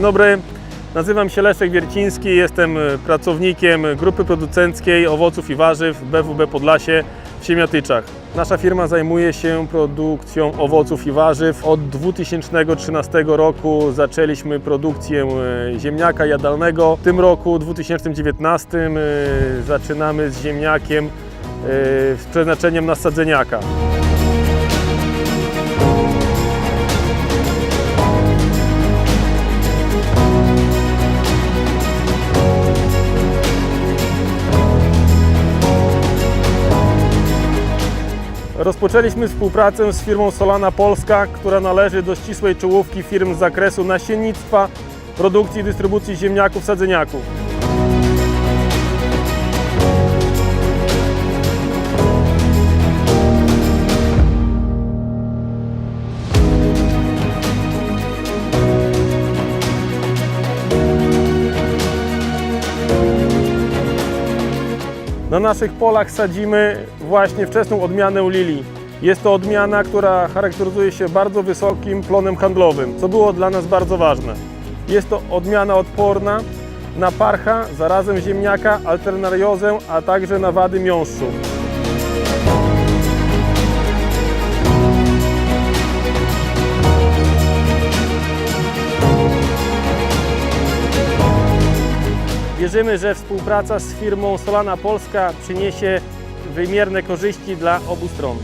dobry, nazywam się Leszek Wierciński, jestem e, pracownikiem grupy producenckiej owoców i warzyw BWB Podlasie w Siemiatyczach. Nasza firma zajmuje się produkcją owoców i warzyw. Od 2013 roku zaczęliśmy produkcję e, ziemniaka jadalnego. W tym roku, 2019, e, zaczynamy z ziemniakiem z przeznaczeniem na sadzeniaka. Rozpoczęliśmy współpracę z firmą Solana Polska, która należy do ścisłej czołówki firm z zakresu nasiennictwa, produkcji i dystrybucji ziemniaków, sadzeniaków. Na naszych polach sadzimy właśnie wczesną odmianę lilii. Jest to odmiana, która charakteryzuje się bardzo wysokim plonem handlowym, co było dla nas bardzo ważne. Jest to odmiana odporna na parcha, zarazem ziemniaka, alternariozę, a także na wady miąższu. Wierzymy, że współpraca z firmą Solana Polska przyniesie wymierne korzyści dla obu stron.